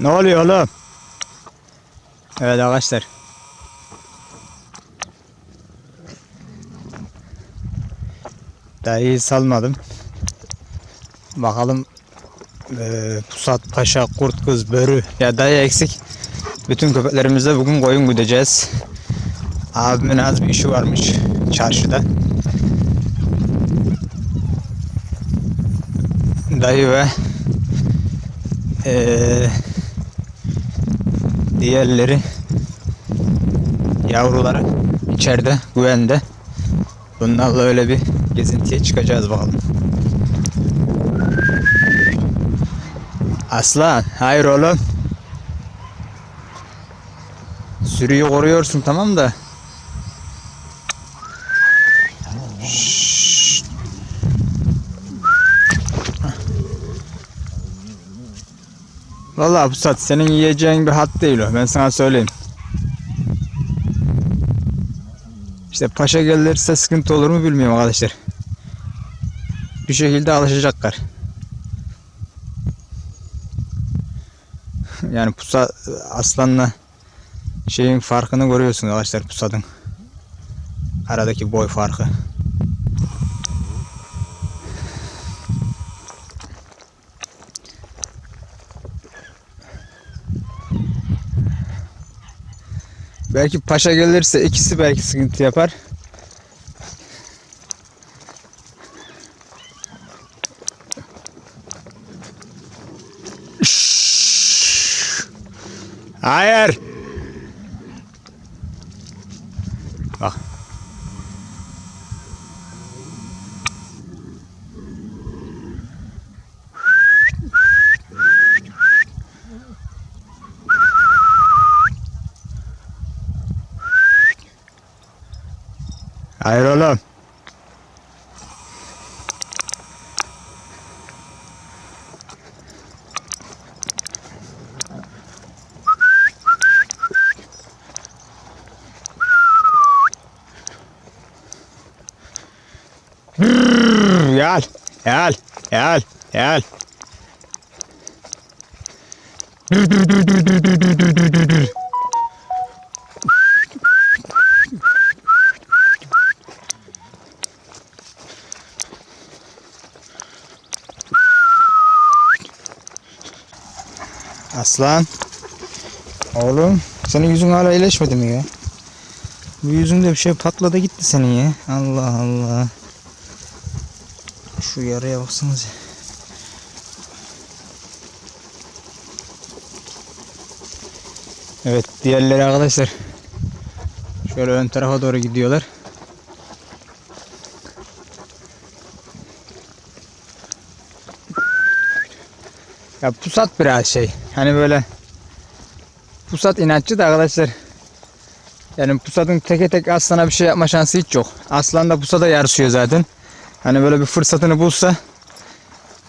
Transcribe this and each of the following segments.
Ne oluyor oğlum? Evet arkadaşlar. Dayıyı salmadım. Bakalım eee pusat, paşa, kurt, kız, börü ya dayı eksik. Bütün köpeklerimizle bugün koyun güdeceğiz. Abimin az bir işi varmış çarşıda. Dayı ve eee diğerleri yavruları içeride güvende. Bunlarla öyle bir gezintiye çıkacağız bakalım. Aslan, hayır oğlum. Sürüyü koruyorsun tamam da. Vallahi bu saat senin yiyeceğin bir hat değil o. Ben sana söyleyeyim. İşte paşa gelirse sıkıntı olur mu bilmiyorum arkadaşlar. Bir şekilde alışacaklar. Yani pusa aslanla şeyin farkını görüyorsunuz arkadaşlar pusadın. Aradaki boy farkı. Belki paşa gelirse ikisi belki sıkıntı yapar. Hayır. Hayır oğlum. Brrr, Gel, gel, gel, gel. Dur, dur, dur, dur, dur, dur, dur, dur, dur, dur. Aslan. Oğlum senin yüzün hala iyileşmedi mi ya? Bu yüzünde bir şey patladı gitti senin ya. Allah Allah. Şu yaraya baksanıza. Evet diğerleri arkadaşlar. Şöyle ön tarafa doğru gidiyorlar. Ya pusat biraz şey. Hani böyle pusat inatçı da arkadaşlar. Yani pusatın teke tek aslana bir şey yapma şansı hiç yok. Aslan da pusada yarışıyor zaten. Hani böyle bir fırsatını bulsa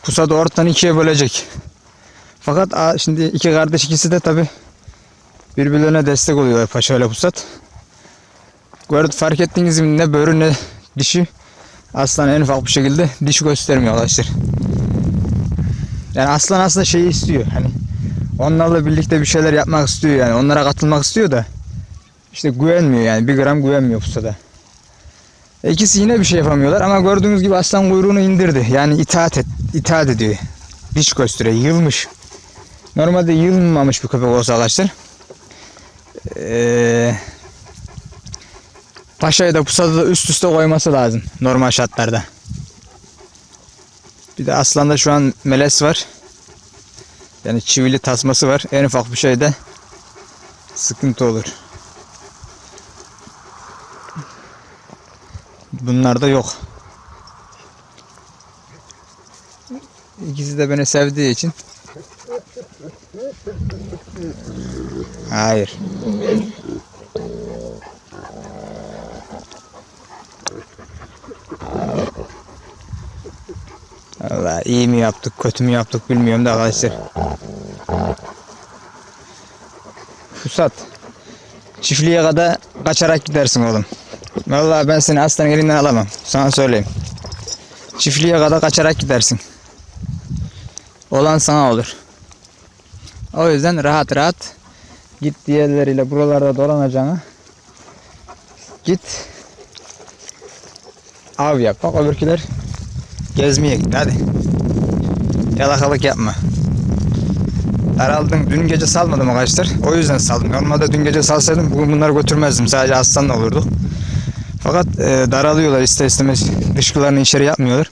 pusadı ortadan ikiye bölecek. Fakat şimdi iki kardeş ikisi de tabi birbirlerine destek oluyor paşa ile pusat. Gördük fark ettiğiniz gibi ne börü ne dişi aslan en ufak bir şekilde dişi göstermiyor arkadaşlar. Yani aslan aslında şeyi istiyor. Hani onlarla birlikte bir şeyler yapmak istiyor yani. Onlara katılmak istiyor da işte güvenmiyor yani. Bir gram güvenmiyor pusada. İkisi yine bir şey yapamıyorlar ama gördüğünüz gibi aslan kuyruğunu indirdi. Yani itaat et, itaat ediyor. Diş gösteriyor. Yılmış. Normalde yılmamış bir köpek olsa arkadaşlar. Ee, paşayı da pusada da üst üste koyması lazım. Normal şartlarda. Bir de aslanda şu an meles var. Yani çivili tasması var. En ufak bir şeyde sıkıntı olur. Bunlar da yok. İkisi de beni sevdiği için. Hayır. Valla iyi mi yaptık, kötü mü yaptık bilmiyorum da arkadaşlar. Pusat. Çiftliğe kadar kaçarak gidersin oğlum. Vallahi ben seni aslanın elinden alamam. Sana söyleyeyim. Çiftliğe kadar kaçarak gidersin. Olan sana olur. O yüzden rahat rahat git diğerleriyle buralarda dolanacağına git av yap. Bak öbürküler gezmeye gitti hadi. Yalakalık yapma. Daraldın. Dün gece salmadım arkadaşlar. O yüzden saldım. Normalde dün gece salsaydım bugün bunları götürmezdim. Sadece aslanla olurdu. Fakat e, daralıyorlar ister istemez. Dışkılarını içeri yapmıyorlar.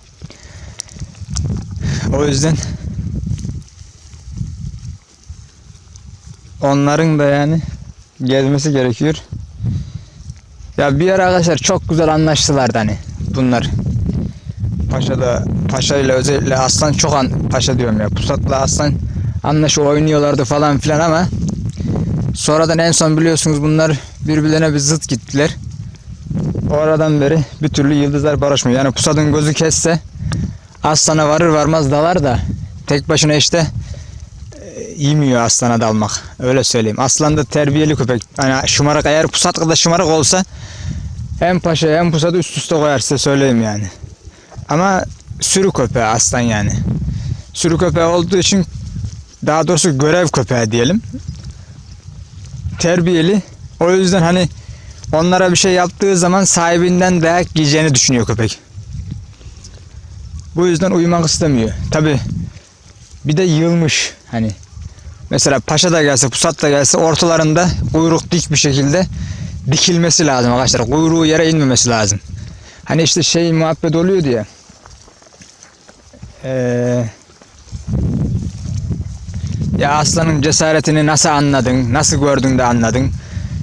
O yüzden onların da yani gezmesi gerekiyor. Ya bir ara arkadaşlar çok güzel anlaştılardı hani bunlar. Paşa da Paşa ile özellikle Aslan çok an Paşa diyorum ya. Pusat'la Aslan anlaşı oynuyorlardı falan filan ama sonradan en son biliyorsunuz bunlar birbirlerine bir zıt gittiler. O aradan beri bir türlü yıldızlar barışmıyor. Yani Pusat'ın gözü kesse Aslan'a varır varmaz dalar da tek başına işte e, yemiyor aslana dalmak. Öyle söyleyeyim. Aslan da terbiyeli köpek. Hani şımarık eğer pusat kadar şımarık olsa hem paşa hem pusatı üst üste koyar size söyleyeyim yani. Ama sürü köpeği aslan yani. Sürü köpeği olduğu için daha doğrusu görev köpeği diyelim. Terbiyeli. O yüzden hani onlara bir şey yaptığı zaman sahibinden dayak yiyeceğini düşünüyor köpek. Bu yüzden uyumak istemiyor. Tabi bir de yılmış hani. Mesela paşa da gelse, pusat da gelse ortalarında kuyruk dik bir şekilde dikilmesi lazım arkadaşlar. Kuyruğu yere inmemesi lazım. Hani işte şey muhabbet oluyor diye. Ee, ya aslanın cesaretini nasıl anladın, nasıl gördün de anladın.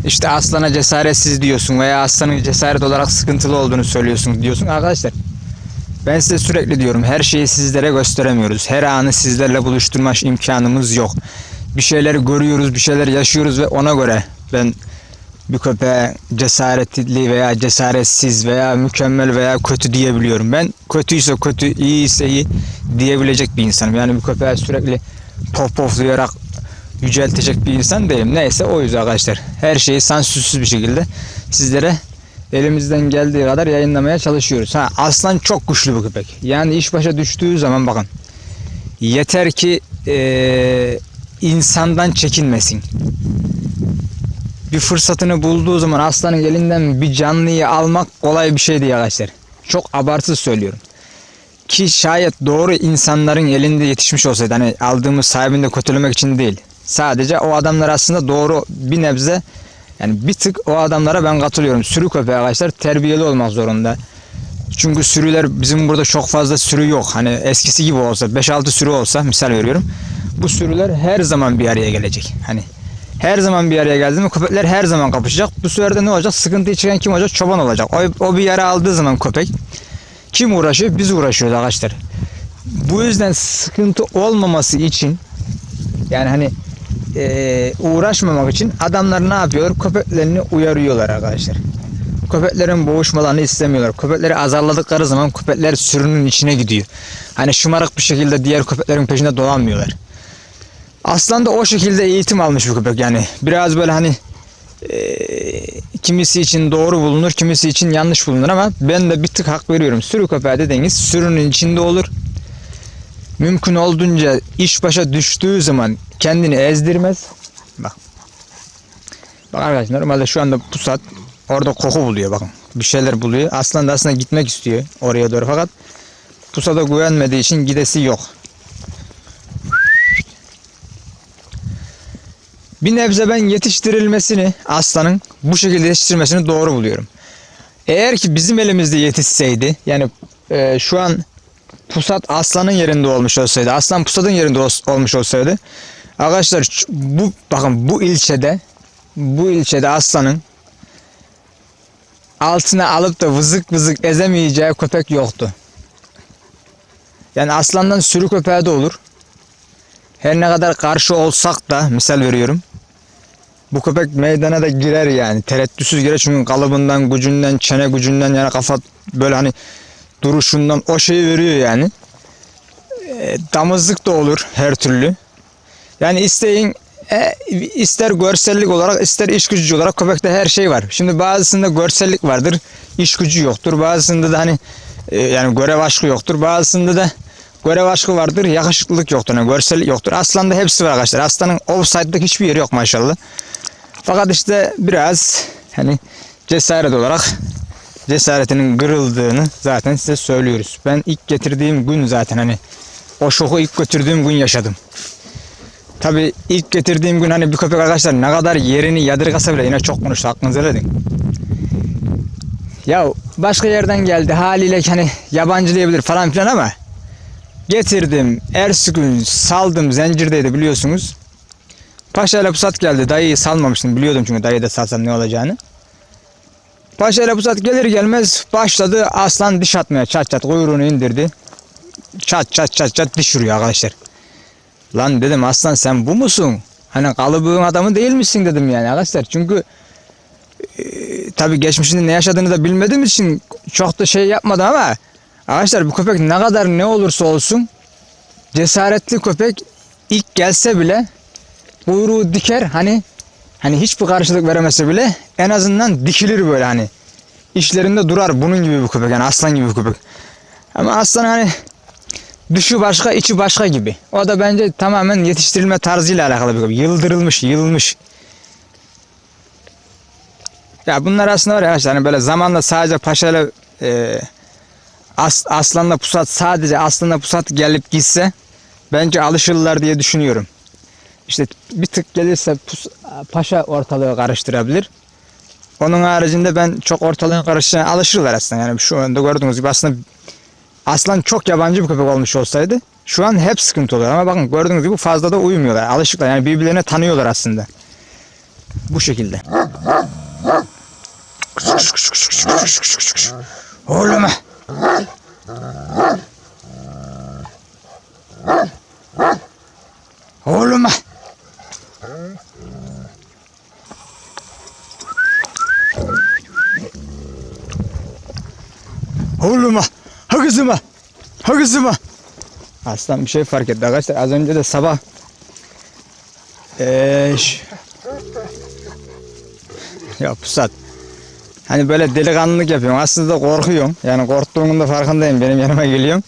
İşte aslana cesaretsiz diyorsun veya aslanın cesaret olarak sıkıntılı olduğunu söylüyorsun diyorsun. Arkadaşlar ben size sürekli diyorum her şeyi sizlere gösteremiyoruz. Her anı sizlerle buluşturma imkanımız yok. Bir şeyleri görüyoruz, bir şeyler yaşıyoruz ve ona göre ben bir köpeğe cesaretli veya cesaretsiz veya mükemmel veya kötü diyebiliyorum. Ben kötüyse kötü, iyiyse iyi diyebilecek bir insanım. Yani bir köpeğe sürekli pop poflayarak yüceltecek bir insan değilim. Neyse o yüzden arkadaşlar. Her şeyi sansürsüz bir şekilde sizlere elimizden geldiği kadar yayınlamaya çalışıyoruz. Ha aslan çok güçlü bir köpek. Yani iş başa düştüğü zaman bakın. Yeter ki eee, insandan çekinmesin. Bir fırsatını bulduğu zaman aslanın elinden bir canlıyı almak kolay bir şey değil arkadaşlar. Çok abartı söylüyorum. Ki şayet doğru insanların elinde yetişmiş olsaydı hani aldığımız sahibini de kötülemek için değil. Sadece o adamlar aslında doğru bir nebze yani bir tık o adamlara ben katılıyorum. Sürü köpeği arkadaşlar terbiyeli olmak zorunda. Çünkü sürüler bizim burada çok fazla sürü yok. Hani eskisi gibi olsa 5-6 sürü olsa misal veriyorum. Bu sürüler her zaman bir araya gelecek. Hani her zaman bir araya geldi mi köpekler her zaman kapışacak. Bu sefer de ne olacak? Sıkıntı çıkan kim olacak? Çoban olacak. O, o bir yara aldığı zaman köpek kim uğraşıyor? Biz uğraşıyoruz arkadaşlar. Bu yüzden sıkıntı olmaması için yani hani eee, uğraşmamak için adamlar ne yapıyorlar? Köpeklerini uyarıyorlar arkadaşlar. Köpeklerin boğuşmalarını istemiyorlar. Köpekleri azarladıkları zaman köpekler sürünün içine gidiyor. Hani şımarık bir şekilde diğer köpeklerin peşinde dolanmıyorlar. Aslan da o şekilde eğitim almış bir köpek yani. Biraz böyle hani eee, kimisi için doğru bulunur, kimisi için yanlış bulunur ama ben de bir tık hak veriyorum. Sürü köpeği dediğiniz sürünün içinde olur. Mümkün olduğunca iş başa düştüğü zaman kendini ezdirmez. Bak. Bak arkadaşlar normalde şu anda pusat orada koku buluyor bakın. Bir şeyler buluyor. Aslan da aslında gitmek istiyor oraya doğru fakat pusada güvenmediği için gidesi yok. Bir nebze ben yetiştirilmesini aslanın bu şekilde yetiştirilmesini doğru buluyorum. Eğer ki bizim elimizde yetişseydi yani e, şu an pusat aslanın yerinde olmuş olsaydı aslan pusatın yerinde ol- olmuş olsaydı arkadaşlar bu bakın bu ilçede bu ilçede aslanın altına alıp da vızık vızık ezemeyeceği köpek yoktu. Yani aslandan sürü köpeği de olur. Her ne kadar karşı olsak da misal veriyorum. Bu köpek meydana da girer yani. Tereddütsüz girer çünkü kalıbından, gücünden, çene gücünden yani kafa böyle hani duruşundan o şeyi veriyor yani. E, damızlık da olur her türlü. Yani isteyin e, ister görsellik olarak ister iş gücü olarak köpekte her şey var. Şimdi bazısında görsellik vardır, iş gücü yoktur. Bazısında da hani e, yani görev aşkı yoktur. Bazısında da görev aşkı vardır, yakışıklılık yoktur, yani görsellik yoktur. Aslan'da hepsi var arkadaşlar. Aslan'ın offside'lık hiçbir yeri yok maşallah. Fakat işte biraz hani cesaret olarak cesaretinin kırıldığını zaten size söylüyoruz. Ben ilk getirdiğim gün zaten hani o şoku ilk götürdüğüm gün yaşadım. Tabi ilk getirdiğim gün hani bir köpek arkadaşlar ne kadar yerini yadırgasa bile yine çok konuştu hakkınızı helal edin. Ya başka yerden geldi haliyle hani yabancı diyebilir falan filan ama getirdim Ersugun saldım zincirdeydi biliyorsunuz. Paşa ile pusat geldi dayıyı salmamıştım biliyordum çünkü dayı da salsam ne olacağını. Paşa ile pusat gelir gelmez başladı aslan diş atmaya çat çat kuyruğunu indirdi. Çat çat çat çat diş vuruyor arkadaşlar. Lan dedim aslan sen bu musun? Hani kalıbığın adamı değil misin dedim yani arkadaşlar. Çünkü e, tabii geçmişinde ne yaşadığını da bilmediğim için çok da şey yapmadım ama arkadaşlar bu köpek ne kadar ne olursa olsun cesaretli köpek ilk gelse bile kuyruğu diker hani hani hiçbir karşılık veremese bile en azından dikilir böyle hani işlerinde durar bunun gibi bir köpek yani aslan gibi bir köpek. Ama aslan hani dışı başka içi başka gibi. O da bence tamamen yetiştirilme tarzıyla alakalı bir köpek. Yıldırılmış, yılmış. Ya bunlar aslında var ya arkadaşlar hani böyle zamanla sadece paşayla e, as, aslanla pusat sadece aslanla pusat gelip gitse bence alışırlar diye düşünüyorum. İşte bir tık gelirse pus, paşa ortalığı karıştırabilir. Onun haricinde ben çok ortalığın karışacağına alışırlar aslında. Yani şu anda gördüğünüz gibi aslında aslan çok yabancı bir köpek olmuş olsaydı şu an hep sıkıntı oluyor. Ama bakın gördüğünüz gibi fazla da uyumuyorlar. Alışıklar yani birbirlerine tanıyorlar aslında. Bu şekilde. Oğlum. Oğlum. Oğlum. Ha kızıma. Ha kızıma. Aslan bir şey fark etti arkadaşlar. Az önce de sabah Eee ş- ya pusat. Hani böyle delikanlılık yapıyorum. Aslında korkuyorum. Yani korktuğumun da farkındayım. Benim yanıma geliyorum.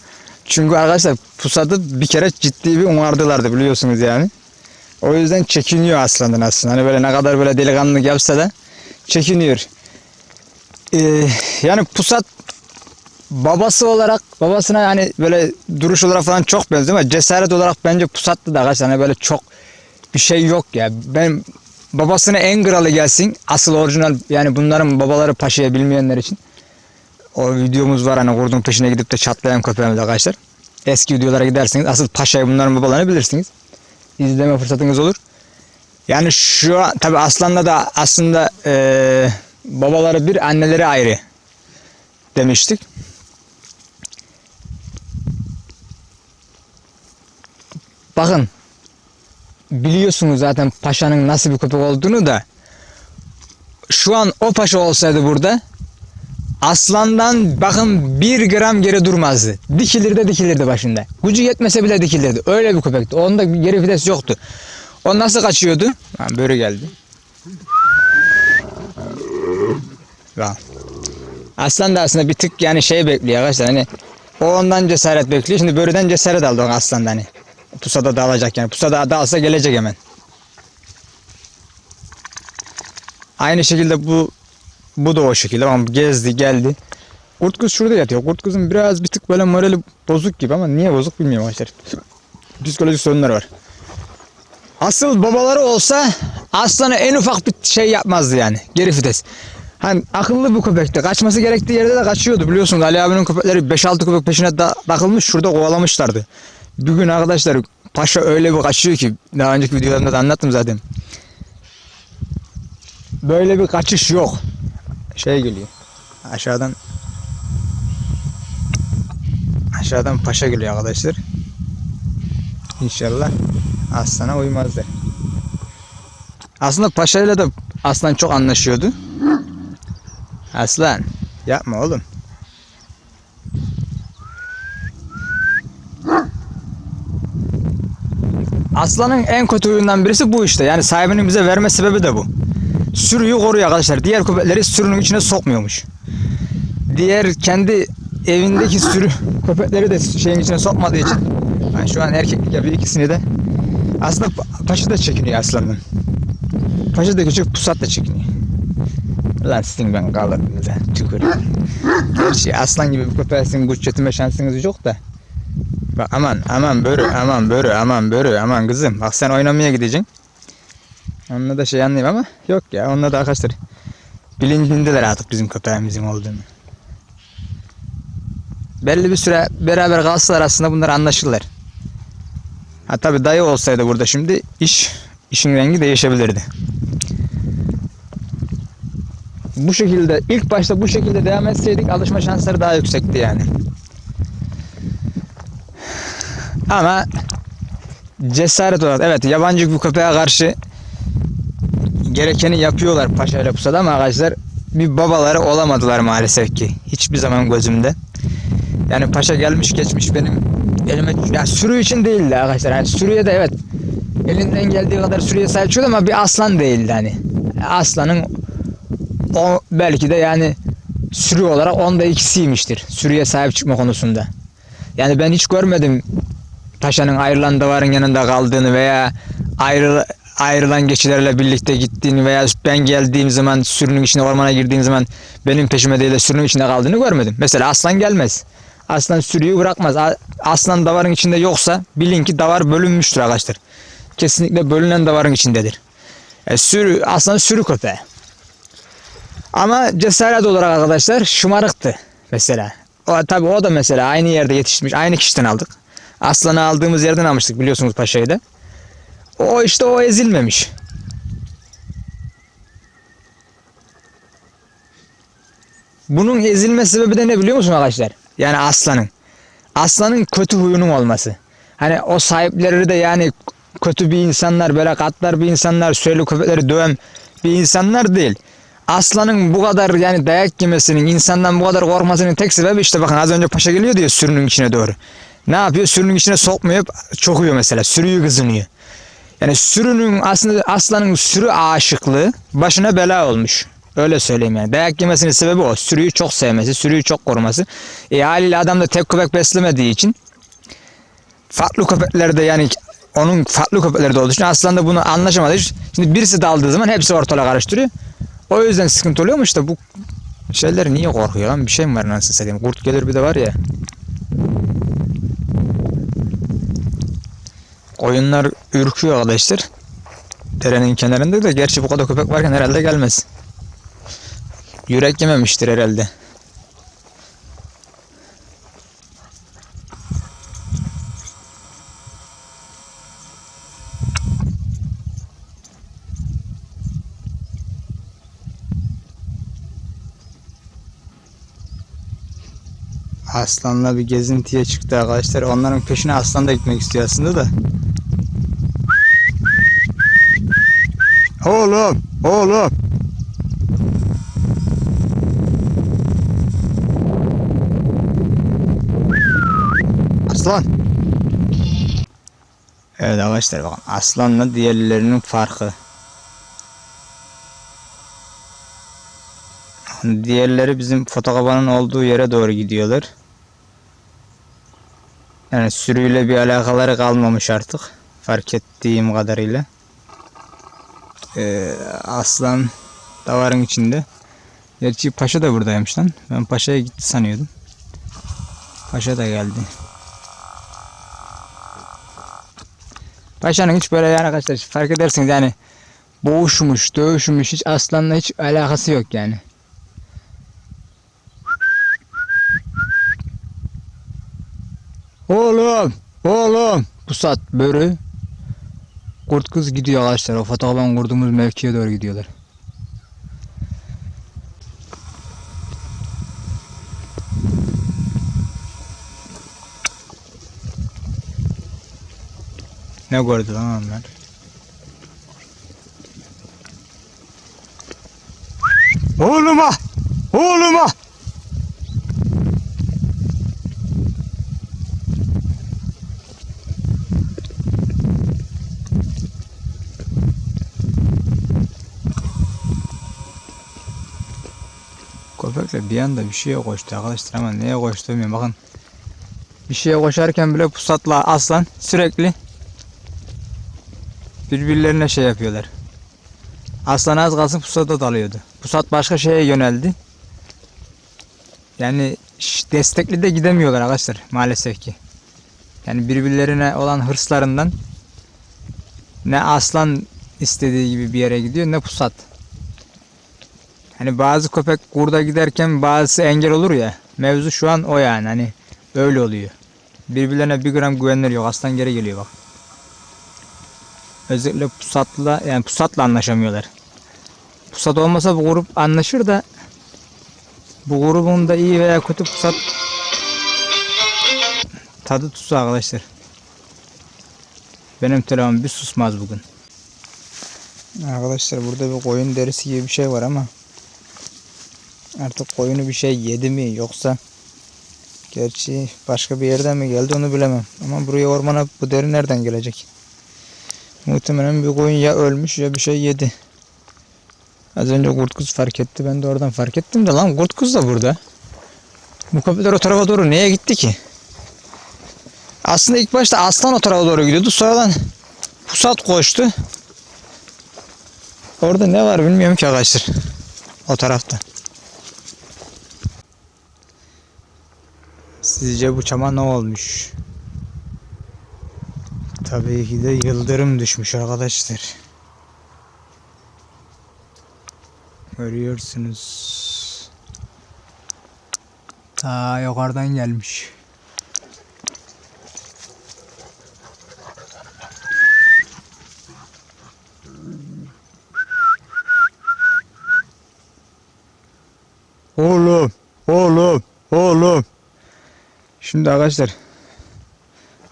Çünkü arkadaşlar pusatı bir kere ciddi bir umardılardı biliyorsunuz yani. O yüzden çekiniyor aslandan aslında. Hani böyle ne kadar böyle delikanlılık yapsa da çekiniyor. Ee, yani pusat babası olarak babasına hani böyle duruş olarak falan çok benziyor ama cesaret olarak bence pusatlı da arkadaşlar hani böyle çok bir şey yok ya. Ben babasına en kralı gelsin. Asıl orijinal yani bunların babaları paşaya bilmeyenler için. O videomuz var hani kurdun peşine gidip de çatlayan köpeğimiz arkadaşlar. Eski videolara giderseniz asıl paşayı bunların babalarını bilirsiniz. İzleme fırsatınız olur. Yani şu an tabi aslanla da aslında eee, babaları bir anneleri ayrı demiştik. Bakın biliyorsunuz zaten paşanın nasıl bir köpek olduğunu da şu an o paşa olsaydı burada aslandan bakın bir gram geri durmazdı. Dikilir de dikilirdi başında. Gücü yetmese bile dikilirdi. Öyle bir köpekti. Onda geri vites yoktu. O nasıl kaçıyordu? Ha, böyle geldi. Bak. Aslan da aslında bir tık yani şey bekliyor arkadaşlar hani o ondan cesaret bekliyor. Şimdi börüden cesaret aldı o aslan hani. Pusada da alacak yani. Pusada da alsa gelecek hemen. Aynı şekilde bu bu da o şekilde ama gezdi geldi. Kurt kız şurada yatıyor. Kurt kızın biraz bir tık böyle morali bozuk gibi ama niye bozuk bilmiyorum arkadaşlar. Psikolojik sorunları var. Asıl babaları olsa aslanı en ufak bir şey yapmazdı yani. Geri vites. Hani akıllı bir köpekti. Kaçması gerektiği yerde de kaçıyordu biliyorsunuz. Ali abinin köpekleri 5-6 köpek peşine da takılmış şurada kovalamışlardı. Bir gün arkadaşlar paşa öyle bir kaçıyor ki daha önceki videolarımda da anlattım zaten. Böyle bir kaçış yok. Şey geliyor. Aşağıdan aşağıdan paşa geliyor arkadaşlar. İnşallah aslana uymazlar. Aslında paşayla da aslan çok anlaşıyordu. Aslan yapma oğlum. Aslanın en kötü huyundan birisi bu işte. Yani sahibinin bize verme sebebi de bu. Sürüyü koruyor arkadaşlar. Diğer köpekleri sürünün içine sokmuyormuş. Diğer kendi evindeki sürü köpekleri de şeyin içine sokmadığı için yani şu an erkeklik yapıyor ikisini de. Aslında pa- paşa da çekiniyor aslandan. Paşa da küçük pusat da çekiniyor. Lan sizin ben kalırım bize tükürüm. Gerçi aslan gibi bir köpeğe güç yetinme şansınız yok da. Bak aman aman börü aman börü aman börü aman kızım. Bak sen oynamaya gideceksin. Onunla da şey anlayayım ama yok ya onunla da arkadaşlar bilincindeler artık bizim köpeğimizin olduğunu. Belli bir süre beraber kalsalar aslında bunlar anlaşırlar. Ha tabi dayı olsaydı burada şimdi iş işin rengi değişebilirdi. Bu şekilde ilk başta bu şekilde devam etseydik alışma şansları daha yüksekti yani. Ama cesaret olarak evet yabancı bir köpeğe karşı gerekeni yapıyorlar paşa ile pusada ama arkadaşlar bir babaları olamadılar maalesef ki. Hiçbir zaman gözümde. Yani paşa gelmiş geçmiş benim elime ya sürü için değildi arkadaşlar. Yani sürüye de evet elinden geldiği kadar sürüye sahip çıkıyordu ama bir aslan değildi hani. Aslanın o belki de yani sürü olarak onda ikisiymiştir. Sürüye sahip çıkma konusunda. Yani ben hiç görmedim paşanın ayrılan davarın yanında kaldığını veya ayrı, ayrılan geçilerle birlikte gittiğini veya ben geldiğim zaman sürünün içine ormana girdiğim zaman benim peşime değil de sürünün içinde kaldığını görmedim. Mesela aslan gelmez. Aslan sürüyü bırakmaz. Aslan davarın içinde yoksa bilin ki davar bölünmüştür arkadaşlar. Kesinlikle bölünen davarın içindedir. E, sürü, aslan sürü köpeği. Ama cesaret olarak arkadaşlar şımarıktı mesela. O, tabii o da mesela aynı yerde yetişmiş. Aynı kişiden aldık. Aslanı aldığımız yerden almıştık biliyorsunuz paşayı da. O işte o ezilmemiş. Bunun ezilme sebebi de ne biliyor musun arkadaşlar? Yani aslanın. Aslanın kötü huyunun olması. Hani o sahipleri de yani kötü bir insanlar, böyle katlar bir insanlar, söylü köpekleri döven bir insanlar değil. Aslanın bu kadar yani dayak yemesinin, insandan bu kadar korkmasının tek sebebi işte bakın az önce paşa geliyor diyor sürünün içine doğru. Ne yapıyor? Sürünün içine sokmuyor, çokuyor mesela. Sürüyü kızınıyor. Yani sürünün aslında aslanın sürü aşıklığı başına bela olmuş. Öyle söyleyeyim yani. Dayak yemesinin sebebi o. Sürüyü çok sevmesi, sürüyü çok koruması. E haliyle adam da tek köpek beslemediği için farklı köpeklerde yani onun farklı köpekleri de olduğu için aslan da bunu anlaşamadığı için şimdi birisi daldığı zaman hepsi ortalığa karıştırıyor. O yüzden sıkıntı oluyormuş da bu şeyler niye korkuyor lan? Bir şey mi var nasıl satayım? Kurt gelir bir de var ya. Koyunlar ürküyor arkadaşlar. Derenin kenarında da gerçi bu kadar köpek varken herhalde gelmez. Yürek yememiştir herhalde. Aslanla bir gezintiye çıktı arkadaşlar. Onların peşine aslan da gitmek istiyor aslında da. Oğlum, oğlum. Aslan. Evet arkadaşlar bakın aslanla diğerlerinin farkı. Diğerleri bizim fotokabanın olduğu yere doğru gidiyorlar. Yani sürüyle bir alakaları kalmamış artık. Fark ettiğim kadarıyla. Ee, aslan davarın içinde. Gerçi paşa da buradaymış lan. Ben paşaya gitti sanıyordum. Paşa da geldi. Paşanın hiç böyle yani arkadaşlar fark edersiniz yani boğuşmuş, dövüşmüş hiç aslanla hiç alakası yok yani. Oğlum, oğlum. Pusat, börü. Kurt kız gidiyor arkadaşlar. O fotoğrafın kurduğumuz mevkiye doğru gidiyorlar. Ne gördü lan onlar? Oğluma! Oğluma! Köpekle bir anda bir şeye koştu arkadaşlar ama neye koştu bilmiyorum bakın. Bir şeye koşarken bile pusatla aslan sürekli birbirlerine şey yapıyorlar. Aslan az kalsın pusata dalıyordu. Pusat başka şeye yöneldi. Yani destekli de gidemiyorlar arkadaşlar maalesef ki. Yani birbirlerine olan hırslarından ne aslan istediği gibi bir yere gidiyor ne pusat. Hani bazı köpek kurda giderken bazısı engel olur ya. Mevzu şu an o yani hani öyle oluyor. Birbirlerine bir gram güvenleri yok. Aslan geri geliyor bak. Özellikle pusatla yani pusatla anlaşamıyorlar. Pusat olmasa bu grup anlaşır da bu grubun da iyi veya kötü pusat tadı tuzu arkadaşlar. Benim telefonum bir susmaz bugün. Arkadaşlar burada bir koyun derisi gibi bir şey var ama artık koyunu bir şey yedi mi yoksa gerçi başka bir yerden mi geldi onu bilemem. Ama buraya ormana bu deri nereden gelecek? Muhtemelen bir koyun ya ölmüş ya bir şey yedi. Az önce kurt kuz fark etti. Ben de oradan fark ettim de lan kurt kuz da burada. Bu köpekler o tarafa doğru neye gitti ki? Aslında ilk başta aslan o tarafa doğru gidiyordu. Sonradan pusat koştu. Orada ne var bilmiyorum ki arkadaşlar. O tarafta. Sizce bu çama ne olmuş? Tabii ki de yıldırım düşmüş arkadaşlar. Görüyorsunuz. Ta yukarıdan gelmiş. Oğlum, oğlum, oğlum. Şimdi arkadaşlar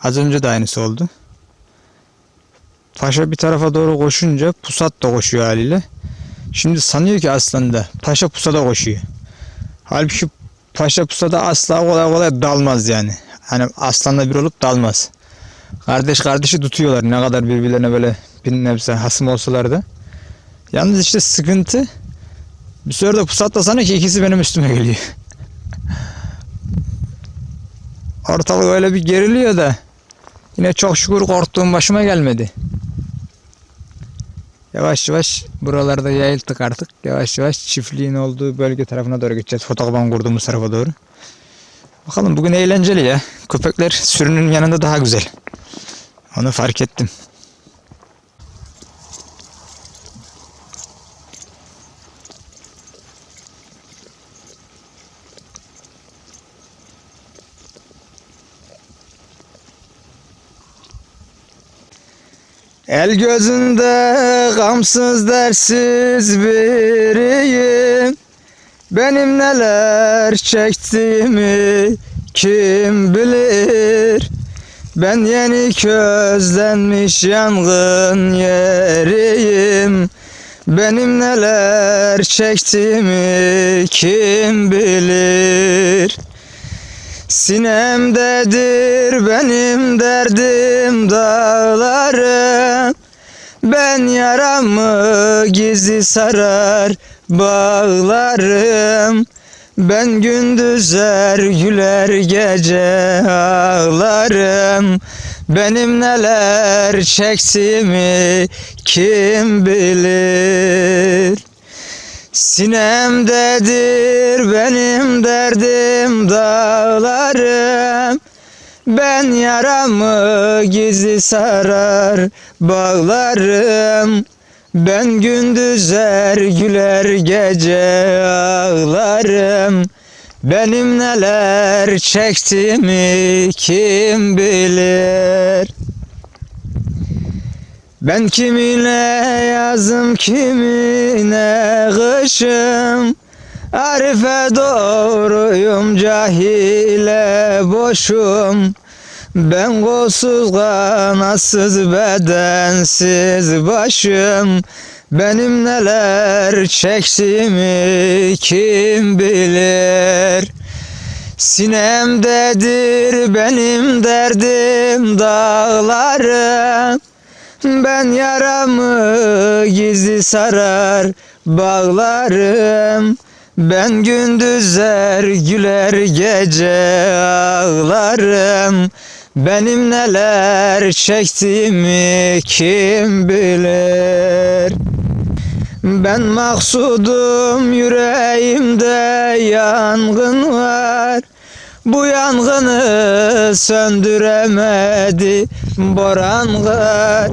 az önce de aynısı oldu. Paşa bir tarafa doğru koşunca pusat da koşuyor haliyle. Şimdi sanıyor ki aslında paşa pusada koşuyor. Halbuki paşa pusada asla kolay kolay dalmaz yani. Hani aslanla bir olup dalmaz. Kardeş kardeşi tutuyorlar ne kadar birbirlerine böyle bir nebze hasım olsalar da. Yalnız işte sıkıntı bir sefer de pusat da sanıyor ki ikisi benim üstüme geliyor. Ortalık öyle bir geriliyor da yine çok şükür korktuğum başıma gelmedi. Yavaş yavaş buralarda yayıldık artık. Yavaş yavaş çiftliğin olduğu bölge tarafına doğru gideceğiz. Fotokoban kurduğumuz tarafa doğru. Bakalım bugün eğlenceli ya. Köpekler sürünün yanında daha güzel. Onu fark ettim. El gözünde gamsız dersiz biriyim. Benim neler çektiğimi kim bilir? Ben yeni közlenmiş yangın yeriyim. Benim neler çektiğimi kim bilir Sinemdedir benim derdim dağlarım Ben yaramı gizli sarar bağlarım. Ben gündüzler güler gece ağlarım. Benim neler çektiğimi kim bilir Sinemdedir benim derdim dağlarım. Ben yaramı gizli sarar bağlarım. Ben gündüzler güler gece ağlarım. Benim neler çektiğimi kim bilir ben kimine yazım kimine kışım. Arife doğruyum cahile boşum. Ben kolsuz kanatsız bedensiz başım. Benim neler çektiğimi kim bilir? Sinemdedir benim derdim dağlarım ben yaramı gizli sarar bağlarım. Ben gündüzler güler gece ağlarım. Benim neler çektiğimi kim bilir? Ben maksudum yüreğimde yangın var Bu yangını söndüremedi boran kar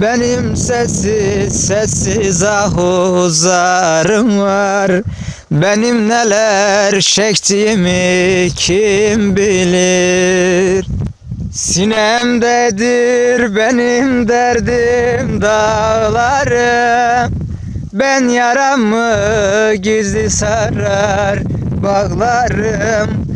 benim sessiz sessiz ahuzarım var. Benim neler çektiğimi kim bilir? Sinemdedir benim derdim dağlarım Ben yaramı gizli sarar bağlarım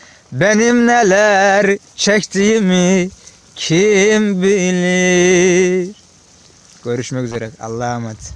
Benim neler çektiğimi kim bilir Görüşmek üzere. Allah'a emanet.